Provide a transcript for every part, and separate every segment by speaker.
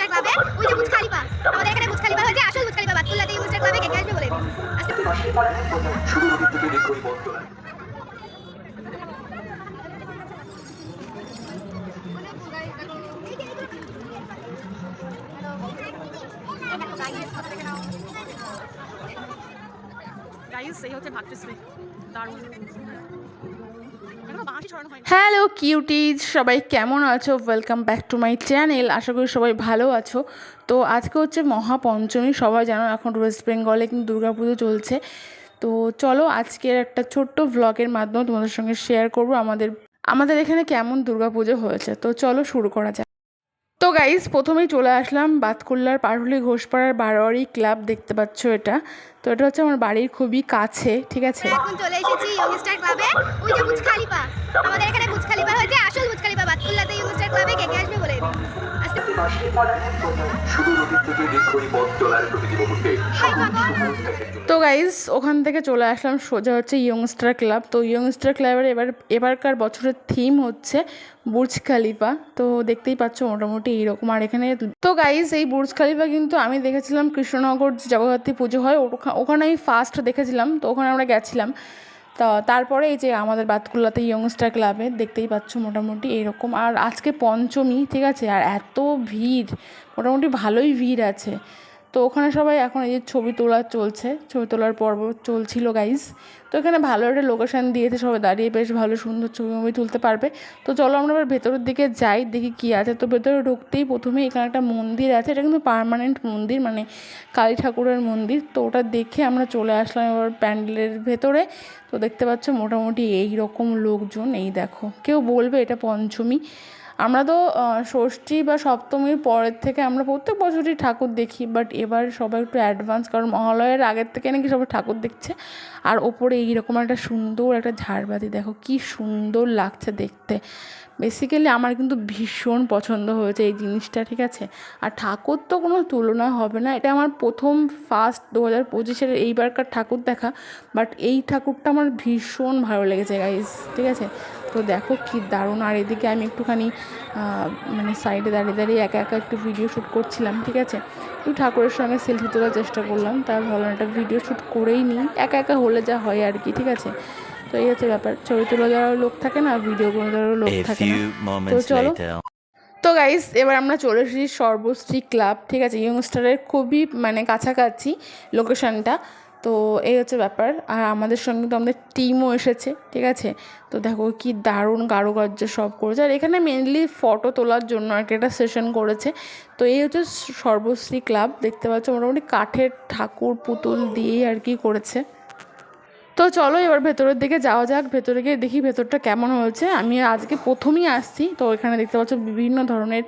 Speaker 1: Booster ক্লাবে ওই যে বুজ খালিফা আমাদের এই বুস্টার ক্লাবে কে
Speaker 2: দারুণ।
Speaker 3: হ্যালো কিউটিজ সবাই কেমন আছো? Welcome back to my channel আশা করি সবাই ভালো আছো। তো আজকে হচ্ছে মহাপঞ্চমী, সবাই জানো এখন ওয়েস্ট বেঙ্গলে কিন্তু দুর্গাপুজো চলছে। তো চলো আজকের একটা ছোট্ট ব্লগের মাধ্যমে তোমাদের সঙ্গে শেয়ার করব আমাদের আমাদের এখানে কেমন দুর্গাপুজো হয়েছে। তো চলো শুরু করা যাক। তো গাইজ প্রথমেই চলে আসলাম বাতকুল্লার পারহুলি ঘোষপাড়ার বারোয়ারি ক্লাব, দেখতে পাচ্ছ এটা। তো এটা হচ্ছে আমার বাড়ির খুবই কাছে, ঠিক আছে?
Speaker 1: এখন চলে এসেছি ইয়ংস্টার ক্লাবে ওই যে বুজখালিপা আমাদের এখানে বুজখালিপা হয়েছে, আসল বুজখালিপা বাতকুল্লাতে ইয়ংস্টার ক্লাবে কে কে আসবে বলে দিন।
Speaker 3: তো গাইজ ওখান থেকে চলে আসলাম সোজা হচ্ছে ইয়ংস্টার ক্লাব তো ইয়ংস্টার ক্লাবের এবার, এবারকার বছরের থিম হচ্ছে বুর্জ খালিফা। তো দেখতেই পাচ্ছ মোটামুটি এইরকম আর এখানে তো গাইজ এই বুর্জ খালিফা কিন্তু আমি দেখেছিলাম কৃষ্ণনগর জগদ্ধাত্রী পুজো হয় ওখা- ওখানে আমি ফার্স্ট দেখেছিলাম। তো ওখানে আমরা গেছিলাম। তা তারপরে এই যে আমাদের বাতকুল্লাতে ইয়ংস্টার ক্লাবে দেখতেই পাচ্ছ মোটামুটি এরকম। আর আজকে পঞ্চমী, ঠিক আছে? আর এত ভিড়, মোটামুটি ভালোই ভিড় আছে। তো ওখানে সবাই এখন এই যে ছবি তোলা চলছে, ছবি তোলার পর্ব চলছিল গাইজ তো এখানে ভালো একটা লোকেশান দিয়েছে সবাই, দাঁড়িয়ে বেশ ভালো সুন্দর ছবি ছবি তুলতে পারবে। তো চলো আমরা এবার ভেতরের দিকে যাই, দেখি কী আছে। তো ভেতরে ঢুকতেই প্রথমে এখানে একটা মন্দির আছে, এটা কিন্তু পার্মানেন্ট মন্দির মানে কালী ঠাকুরের মন্দির। তো ওটা দেখে আমরা চলে আসলাম এবার প্যান্ডেলের ভেতরে। তো দেখতে পাচ্ছ মোটামুটি এই রকম লোকজন, এই দেখো। কেউ বলবে এটা পঞ্চমী। আমরা তো ষষ্ঠী বা সপ্তমীর পরের থেকে আমরা প্রত্যেক বছরই ঠাকুর দেখি বাট এবার সবাই একটু অ্যাডভান্স কারণ মহালয়ের আগের থেকে নাকি সবাই ঠাকুর দেখছে। আর ওপরে এইরকম একটা সুন্দর একটা ঝাড়বাতি, দেখো কি সুন্দর লাগছে দেখতে। বেসিক্যালি আমার কিন্তু ভীষণ পছন্দ হয়েছে এই জিনিসটা, ঠিক আছে? আর ঠাকুর তো কোনো তুলনা হবে না। এটা আমার প্রথম ফার্স্ট দু হাজার পঁচিশের এইবারকার ঠাকুর দেখা বাট এই ঠাকুরটা আমার ভীষণ ভালো লেগেছে গাইজ ঠিক আছে? তো দেখো কি দারুণ। আর এদিকে আমি একটুখানি মানে সাইডে দাঁড়িয়ে দাঁড়িয়ে একা একা একটু ভিডিও শ্যুট করছিলাম, ঠিক আছে? একটু ঠাকুরের সঙ্গে সেলফি তোলার চেষ্টা করলাম, তার ভালো একটা ভিডিও শ্যুট করেই নিই। একা একা হলে যা হয় আর কি, ঠিক আছে? তো এই হচ্ছে ব্যাপার। ছবি তোলা যাওয়ার লোক থাকে না ভিডিও করে দেওয়ারও লোক থাকে না।
Speaker 4: few
Speaker 3: চলো। তো গাইস এবার আমরা চলে এসেছি সর্বশ্রী ক্লাব ঠিক আছে? ইয়ংস্টারের খুবই মানে কাছাকাছি লোকেশনটা তো এই হচ্ছে ব্যাপার। আর আমাদের সঙ্গে তো আমাদের টিমও এসেছে ঠিক আছে? তো দেখো কি দারুণ কারুকার্য সব করেছে। আর এখানে মেনলি ফটো তোলার জন্য আর কি একটা সেশন করেছে। তো এই হচ্ছে সর্বশ্রী ক্লাব দেখতে পাচ্ছ? মোটামুটি কাঠের ঠাকুর পুতুল দিয়েই আর কি করেছে। তো চলো এবার ভেতরের দিকে যাওয়া যাক। ভেতরে গিয়ে দেখি ভেতরটা কেমন হয়েছে। আমি আজকে প্রথমেই আসছি, তো এখানে দেখতে পাচ্ছ বিভিন্ন ধরনের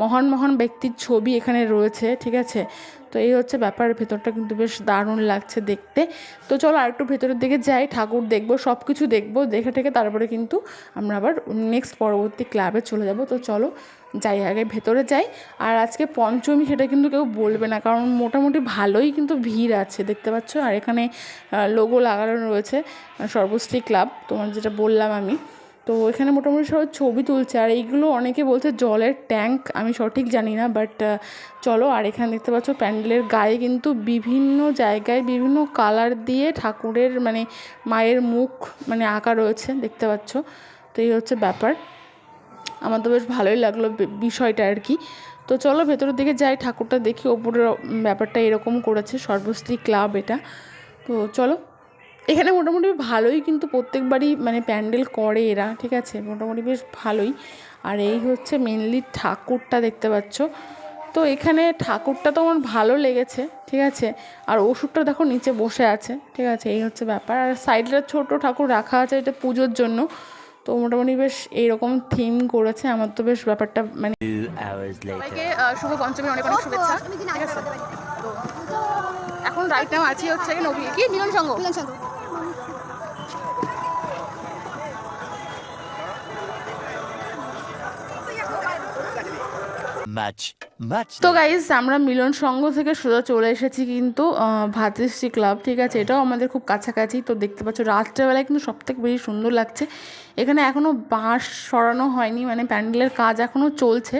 Speaker 3: মহান মহান ব্যক্তির ছবি এখানে রয়েছে, ঠিক আছে? তো এই হচ্ছে ব্যাপার, ভেতরটা কিন্তু বেশ দারুণ লাগছে দেখতে। তো চলো আরেকটু ভেতরের দিকে যাই, ঠাকুর দেখব সব কিছু দেখব, দেখে ঠেকে তারপরে কিন্তু আমরা আবার নেক্সট পরবর্তী ক্লাবে চলে যাব। তো চলো যাই আগে ভেতরে যাই। আর আজকে পঞ্চমী সেটা কিন্তু কেউ বলবে না, কারণ মোটামুটি ভালোই কিন্তু ভিড় আছে, দেখতে পাচ্ছ? আর এখানে লোগো লাগানো রয়েছে সর্বশ্রী ক্লাব তোমার যেটা বললাম আমি। তো এখানে মোটামুটি সব ছবি তুলছে। আর এইগুলো অনেকে বলছে জলের ট্যাঙ্ক, আমি সঠিক জানি না বাট চলো, আর এখানে দেখতে পাচ্ছ প্যান্ডেলের গায়ে কিন্তু বিভিন্ন জায়গায় বিভিন্ন কালার দিয়ে ঠাকুরের মানে মায়ের মুখ মানে আঁকা রয়েছে, দেখতে পাচ্ছ। তো এই হচ্ছে ব্যাপার। আমার তো বেশ ভালোই লাগল বিষয়টা আর কি। তো চলো, ভেতরের দিকে যাই, ঠাকুরটা দেখি, ওপরের ব্যাপারটা এরকম করেছে সর্বশ্রী ক্লাব এটা। তো চলো এখানে মোটামুটি ভালোই কিন্তু প্রত্যেকবারই মানে প্যান্ডেল করে এরা ঠিক আছে? মোটামুটি বেশ ভালোই। আর এই হচ্ছে মেনলি ঠাকুরটা দেখতে পাচ্ছ। তো এখানে ঠাকুরটা তো আমার ভালো লেগেছে ঠিক আছে? আর ওষুধটা দেখো নিচে বসে আছে ঠিক আছে? এই হচ্ছে ব্যাপার। আর সাইডে ছোট ঠাকুর রাখা আছে এটা পুজোর জন্য। তো মোটামুটি বেশ এইরকম থিম করেছে। আমার তো বেশ ব্যাপারটা মানে শুভ পঞ্চমী অনেক অনেক শুভেচ্ছা। ঠিক আছে? তো এখন রাইট নাম আছি হচ্ছে কি নবী কি? মিলন সংঘ
Speaker 1: মিলন সংঘ
Speaker 3: তো. গাইজ আমরা মিলন সংঘ থেকে সোজা চলে এসেছি কিন্তু ভাতৃশ্রী ক্লাব ঠিক আছে? এটাও আমাদের খুব কাছাকাছি তো দেখতে পাচ্ছ রাত্রেবেলায় কিন্তু সব থেকে বেশি সুন্দর লাগছে। এখানে এখনও বাঁশ সরানো হয়নি মানে প্যান্ডেলের কাজ এখনও চলছে।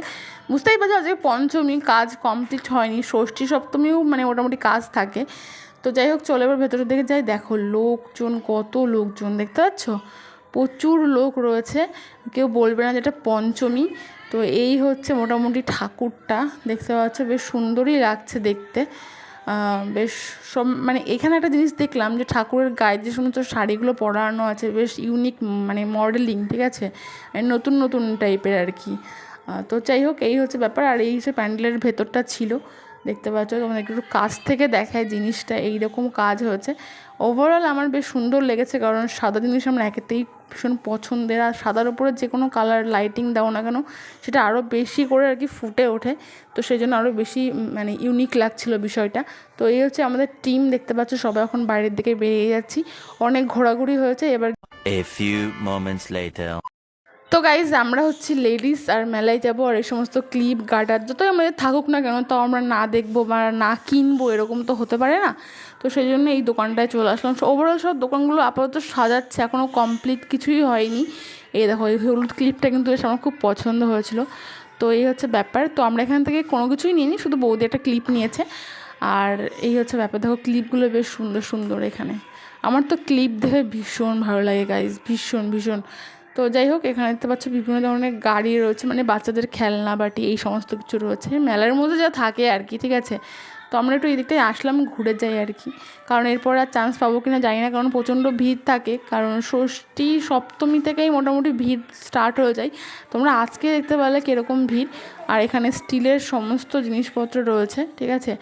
Speaker 3: বুঝতেই পারছ আজকে পঞ্চমী কাজ কমপ্লিট হয়নি ষষ্ঠী সপ্তমীও মানে মোটামুটি কাজ থাকে। তো যাই হোক চলে এবার ভেতরের দিকে যাই। দেখো লোকজন কত লোকজন দেখতে পাচ্ছ? প্রচুর লোক রয়েছে। কেউ বলবে না যেটা পঞ্চমী। তো এই হচ্ছে মোটামুটি ঠাকুরটা। দেখতে পাচ্ছ বেশ সুন্দরই লাগছে দেখতে। বেশ সব মানে এখানে একটা জিনিস দেখলাম যে ঠাকুরের গায়ে যে সমস্ত শাড়িগুলো পরানো আছে, বেশ ইউনিক মানে মডেলিং ঠিক আছে? নতুন নতুন টাইপের আর কি। তো যাই হোক, এই হচ্ছে ব্যাপার। আর এই হচ্ছে প্যান্ডেলের ভেতরটা ছিল, দেখতে পাচ্ছ? তোমাদের একটু কাছ থেকে দেখায় জিনিসটা, এইরকম কাজ হয়েছে। ওভারঅল আমার বেশ সুন্দর লেগেছে, কারণ সাদা জিনিস আমরা একেতেই ভীষণ পছন্দের, আর সাদার উপরে যে কোনো কালার লাইটিং দাও না কেন, সেটা আরও বেশি করে আর কি ফুটে ওঠে। তো সেই জন্য আরও বেশি মানে ইউনিক লাগছিল বিষয়টা। তো এই হচ্ছে আমাদের টিম দেখতে পাচ্ছ সবাই এখন বাইরের দিকে বেরিয়ে যাচ্ছি। অনেক ঘোরাঘুরি হয়েছে, এবার. তো গাইজ আমরা হচ্ছে লেডিস আর মেলায় যাব আর এই সমস্ত ক্লিপ গার্ডার যতই আমাদের থাকুক না কেন, তাও আমরা না দেখব বা না কিনবো, এরকম তো হতে পারে না। তো সেই জন্য এই দোকানটায় চলে আসলাম। ওভারঅল সব দোকানগুলো আপাতত সাজাচ্ছে এখনও কমপ্লিট কিছুই হয়নি। এই দেখো, এই হলুদ ক্লিপটা কিন্তু বেশ আমার খুব পছন্দ হয়েছিল। তো এই হচ্ছে ব্যাপার। তো আমরা এখান থেকে কোনো কিছুই নিইনি, শুধু বৌদি একটা ক্লিপ নিয়েছে। আর এই হচ্ছে ব্যাপার। দেখো ক্লিপগুলো বেশ সুন্দর সুন্দর এখানে। আমার তো ক্লিপ দেখে ভীষণ ভালো লাগে গাইজ ভীষণ ভীষণ। তো যাই হোক, এখানে দেখতে পাচ্ছ বিভিন্ন ধরনের গাড়ি রয়েছে মানে বাচ্চাদের খেলনা বাটি, এই সমস্ত কিছু রয়েছে। মেলার মধ্যে যা থাকে আর কি, ঠিক আছে? তো আমরা একটু এই দিকটায় আসলাম, ঘুরে যাই আর কি। কারণ এরপর আর চান্স পাবো কিনা জানি না, কারণ প্রচণ্ড ভিড় থাকে। কারণ ষষ্ঠী সপ্তমী থেকেই মোটামুটি ভিড় স্টার্ট হয়ে যায়। তোমরা আজকে দেখতে পেলে কীরকম ভিড়। আর এখানে স্টিলের সমস্ত জিনিসপত্র রয়েছে, ঠিক আছে?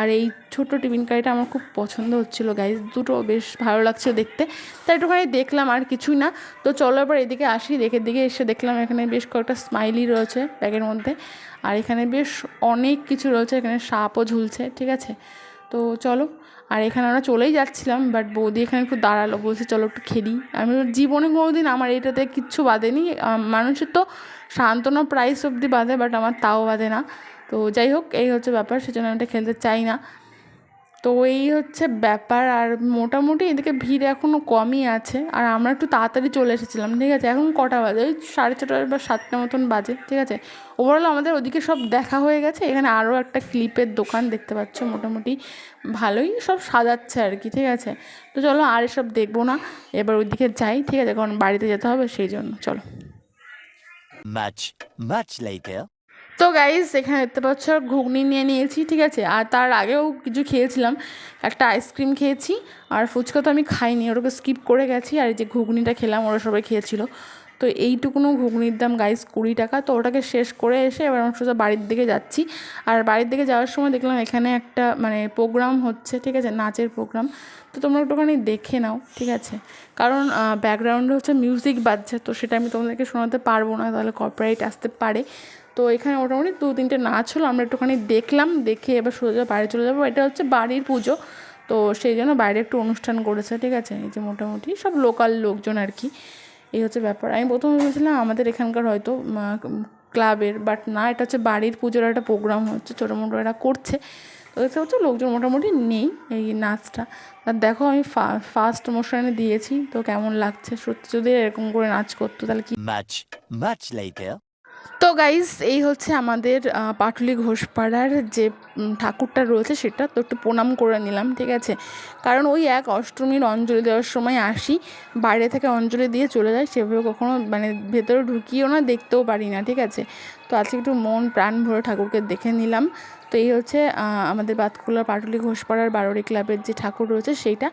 Speaker 3: আর এই ছোট টিফিন কারিটা আমার খুব পছন্দ হচ্ছিল গাইজ দুটো বেশ ভালো লাগছে দেখতে। তাই একটুখানি দেখলাম, আর কিছুই না। তো চলো এবার এদিকে আসি, দেখে দিকে এসে দেখলাম এখানে বেশ কয়েকটা স্মাইলি রয়েছে ব্যাগের মধ্যে। আর এখানে বেশ অনেক কিছু রয়েছে, এখানে সাপও ঝুলছে, ঠিক আছে? তো চলো, আর এখানে আমরা চলেই যাচ্ছিলাম বাট বৌদি এখানে একটু দাঁড়াল, বলছে চলো একটু খেলি। আমি জীবনে কোনো দিন আমার এটাতে কিচ্ছু বাঁধেনি। মানুষের তো সান্ত্বনা প্রাইস অবধি বাঁধে বাট আমার তাও বাঁধে না। তো যাই হোক, এই হচ্ছে ব্যাপার, সেজন্য আমি এটা খেলতে চাই না। তো এই হচ্ছে ব্যাপার। আর মোটামুটি এদিকে ভিড় এখনও কমই আছে। আর আমরা একটু তাড়াতাড়ি চলে এসেছিলাম ঠিক আছে? এখন কটা বাজে? ওই সাড়ে ছটা বা সাতটা মতন বাজে ঠিক আছে? ওভারঅল আমাদের ওদিকে সব দেখা হয়ে গেছে। এখানে আরও একটা ক্লিপের দোকান দেখতে পাচ্ছ মোটামুটি ভালোই সব সাজাচ্ছে আর কি ঠিক আছে? তো চলো আর এসব দেখব না। এবার ওইদিকে যাই ঠিক আছে? কারণ বাড়িতে যেতে হবে সেই জন্য। চলো।
Speaker 4: Much, much later.
Speaker 3: তো গাইস এখানে দেখতে পাচ্ছ, ঘুগনি নিয়ে নিয়েছি, ঠিক আছে? আর তার আগেও কিছু খেয়েছিলাম। একটা আইসক্রিম খেয়েছি, আর ফুচকা তো আমি খাইনি, ওটাকে স্কিপ করে গেছি, আর যে ঘুগনিটা খেলাম, ওরা সবাই খেয়েছিল। তো এইটুকুনো ঘুগনির দাম গাইস কুড়ি টাকা। তো ওটাকে শেষ করে এসে এবার আমরা সোজা বাড়ির দিকে যাচ্ছি। আর বাড়ির দিকে যাওয়ার সময় দেখলাম এখানে একটা মানে প্রোগ্রাম হচ্ছে, ঠিক আছে? নাচের প্রোগ্রাম তো তোমরা একটুখানি দেখে নাও, ঠিক আছে? কারণ ব্যাকগ্রাউন্ডে হচ্ছে মিউজিক বাজছে, তো সেটা আমি তোমাদেরকে শোনাতে পারব না, তাহলে কপিরাইট আসতে পারে। তো এখানে মোটামুটি দু তিনটে নাচ হলো, আমরা একটুখানি দেখলাম, দেখে এবার সোজা বাইরে চলে যাব। এটা হচ্ছে বাড়ির পুজো, তো সেই জন্য বাইরে একটু অনুষ্ঠান করেছে, ঠিক আছে? এই যে মোটামুটি সব লোকাল লোকজন আর কি, এই হচ্ছে ব্যাপার। আমি প্রথমে ভেবেছিলাম আমাদের এখানকার হয়তো ক্লাবের বাট না, এটা হচ্ছে বাড়ির পুজোর একটা প্রোগ্রাম হচ্ছে ছোটো মোটো এরা করছে। তো দেখতে পাচ্ছ, লোকজন মোটামুটি নেই এই নাচটা। আর দেখো আমি ফা ফার্স্ট মোশনে দিয়েছি, তো কেমন লাগছে? সত্যি যদি এরকম করে নাচ করতো, তাহলে কি. তো গাইজ এই হচ্ছে আমাদের পাটুলি ঘোষপাড়ার যে ঠাকুরটা রয়েছে সেটা তো একটু প্রণাম করে নিলাম, ঠিক আছে? কারণ ওই এক অষ্টমীর অঞ্জলি দেওয়ার সময় আসি, বাইরে থেকে অঞ্জলি দিয়ে চলে যাই, সেভাবে কখনো মানে ভেতরে ঢুকিও না, দেখতেও পারি না, ঠিক আছে? তো আজকে একটু মন, প্রাণ ভরে ঠাকুরকে দেখে নিলাম। তো এই হচ্ছে আমাদের বাতকুলার পাটুলি ঘোষপাড়ার বারোরি ক্লাবের যে ঠাকুর রয়েছে সেইটা।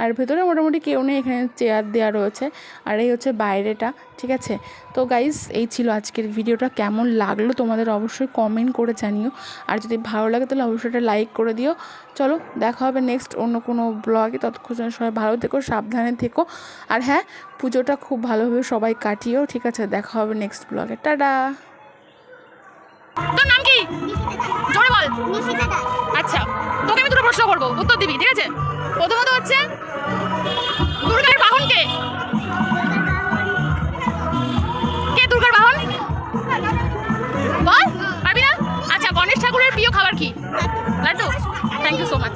Speaker 3: আর ভেতরে মোটামুটি কেউ নেই, এখানে চেয়ার দেওয়া রয়েছে। আর এই হচ্ছে বাইরেটা, ঠিক আছে? তো গাইজ এই ছিল আজকের ভিডিওটা। কেমন লাগল তোমাদের অবশ্যই কমেন্ট করে জানিও। আর যদি ভালো লাগে তাহলে অবশ্যই এটা লাইক করে দিও। চলো, দেখা হবে নেক্সট অন্য কোনো ব্লগে ততক্ষণ সবাই ভালো থেকো, সাবধানে থেকো। আর হ্যাঁ পুজোটা খুব ভালোভাবে সবাই কাটিও, ঠিক আছে? দেখা হবে নেক্সট ব্লগে টাটা
Speaker 2: তোর নাম কি? জোরে বল। আচ্ছা তোকে আমি দুটো প্রশ্ন করব। উত্তর দিবি ঠিক আছে? প্রথমত হচ্ছে দুর্গার বাহন কে? কে দুর্গার বাহন? বল পারবি না? আচ্ছা গণেশ ঠাকুরের প্রিয় খাবার কি?
Speaker 1: Laddu. Thank you so much